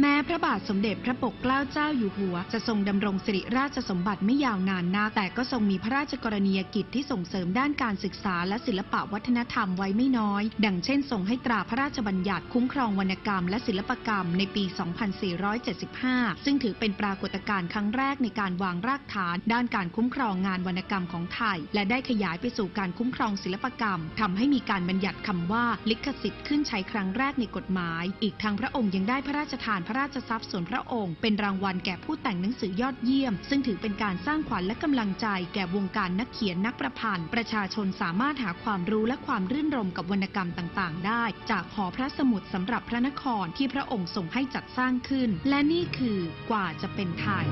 แม้พระบาทสมเด็จพระปกเกล้าเจ้าอยู่หัว จะทรงดำรงสิริราชสมบัติไม่ยาวนานนักแต่ก็ทรงมีพระราชกรณียกิจที่ส่งเสริมด้านการศึกษาและศิลปะวัฒนธรรมไว้ไม่น้อย ดังเช่นทรงให้ตราพระราชบัญญัติคุ้มครองวรรณกรรมและศิลปกรรมในปี 2475 ซึ่งถือเป็นปรากฏการณ์ครั้งแรกในการวางรากฐาน ด้านการคุ้มครองงานวรรณกรรมของไทย และได้ขยายไปสู่การคุ้มครองศิลปกรรมทำให้มีการบัญญัติคำว่าลิขสิทธิ์ขึ้นใช้ครั้งแรกในกฎหมาย อีกทั้งพระองค์ยังได้พระราชทานพระราชทรัพย์ส่วนพระองค์ เป็นรางวัลแก่ผู้แต่งหนังสือยอดเยี่ยม ซึ่งถือเป็นการสร้างขวัญและกำลังใจ แก่วงการนักเขียนนักประพันธ์ ประชาชนสามารถหาความรู้และความรื่นรมกับวรรณกรรมต่างๆ ได้ จากหอพระสมุดสำหรับพระนครที่พระองค์ทรงให้จัดสร้างขึ้น และนี่คือกว่าจะเป็นไทย